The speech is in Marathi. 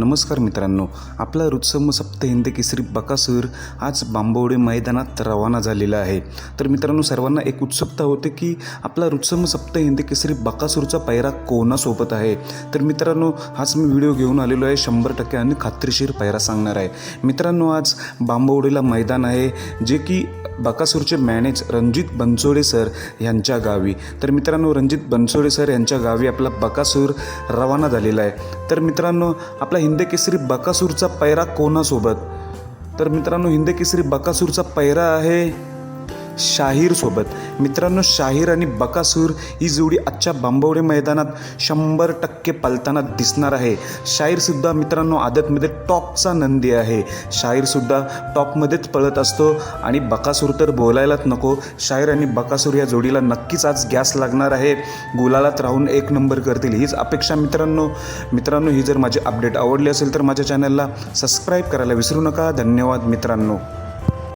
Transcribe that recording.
नमस्कार मित्रांनो आपला रुत्सम सप्त हिंद केसरी बकासूर आज बांबवडे मैदानात रवाना झालेला आहे. तर मित्रांनो सर्वांना एक उत्सुकता होते की आपला रुत्सम सप्त हिंद केसरी बकासूरचा पैरा कोणासोबत आहे? तर मित्रांनो हाच मी व्हिडिओ घेऊन आलेलो आहे. शंभर टक्के आणि खात्रीशीर पैरा सांगणार आहे. मित्रांनो आज बांबवडेला मैदान आहे जे की बकासूरचे मॅनेज रणजित बनसोडे सर यांच्या गावी. तर मित्रांनो रणजित बनसोडे सर यांच्या गावी आपला बकासूर रवाना झालेला आहे. तर मित्रांनो आपला हिंदकेसरी बकासूरचा पैरा कोणासोबत? तर मित्रांनो हिंदकेसरी बकासूरचा पैरा आहे शाहीरसोबत मित्रांनो शाहीर आणि बकासूर ही जोडी आजच्या बांबवडे मैदानात शंभर टक्के पलताना दिसणार आहे. शाहीरसुद्धा मित्रांनो आदतमध्ये टॉपचा नंदी आहे. शाहीरसुद्धा टॉपमध्येच पळत असतो आणि बकासूर तर बोलायलाच नको. शाहीर आणि बकासूर या जोडीला नक्कीच आज गॅस लागणार आहे. गुलालात राहून एक नंबर करतील. हीच अपेक्षा मित्रांनो. मित्रांनो ही जर माझी अपडेट आवडली असेल तर माझ्या चॅनलला सबस्क्राईब करायला विसरू नका. धन्यवाद मित्रांनो.